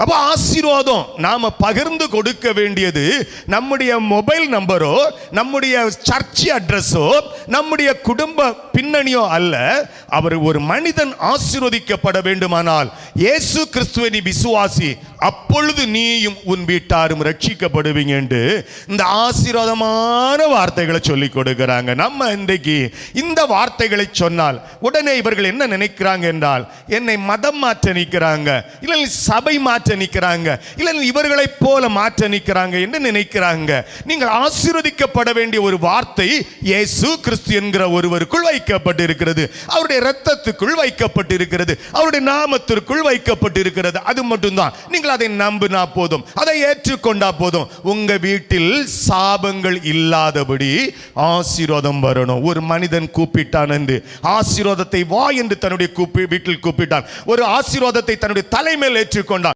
அப்போ ஆசீர்வாதம். நாம பகிர்ந்து கொடுக்க வேண்டியது நம்முடைய மொபைல் நம்பரோ நம்முடைய சர்ச் அட்ரஸோ நம்முடைய குடும்ப பின்னணியோ அல்ல அவர் ஒரு மனிதன் ஆசீர்வதிக்கப்பட வேண்டுமானால் இயேசு கிறிஸ்துவனி விசுவாசி அப்பொழுது நீயும் உன் வீட்டாரும் ரட்சிக்கப்படுவீங்க என்று இந்த ஆசீர்வாதமான வார்த்தைகளை சொல்லி கொடுக்கிறாங்க. நம்ம இன்றைக்கு இந்த வார்த்தைகளை சொன்னால் உடனே இவர்கள் என்ன நினைக்கிறாங்க என்றால் என்னை மதம் மாற்ற நிற்கிறாங்க. இல்லை சபை மாற்ற மாற்ற நிற்கிறாங்க. இல்லை இவர்களைப் போல மாற்ற நிற்கிறாங்க என்று நினைக்கிறாங்க. நீங்கள் ஆசீர்வதிக்கப்பட வேண்டிய ஒரு வார்த்தை இயேசு கிறிஸ்து என்கிற ஒருவருக்குள் வைக்கப்பட்டிருக்கிறது. அவருடைய இரத்தத்துக்குள் வைக்கப்பட்டிருக்கிறது. அவருடைய நாமத்திற்குள் வைக்கப்பட்டிருக்கிறது. அது மட்டும்தான். நீங்கள் அதை நம்பினா போதும். அதை ஏற்றுக்கொண்டா போதும். உங்க வீட்டில் சாபங்கள் இல்லாதபடி ஆசீர்வாதம் வரணும். ஒரு மனிதன் கூப்பிட்டான் என்று. ஆசீர்வாதத்தை வா என்று தன்னுடைய கூப்பி வீட்டில் கூப்பிட்டான். ஒரு ஆசீர்வாதத்தை தன்னுடைய தலைமையில் ஏற்றுக்கொண்டான்.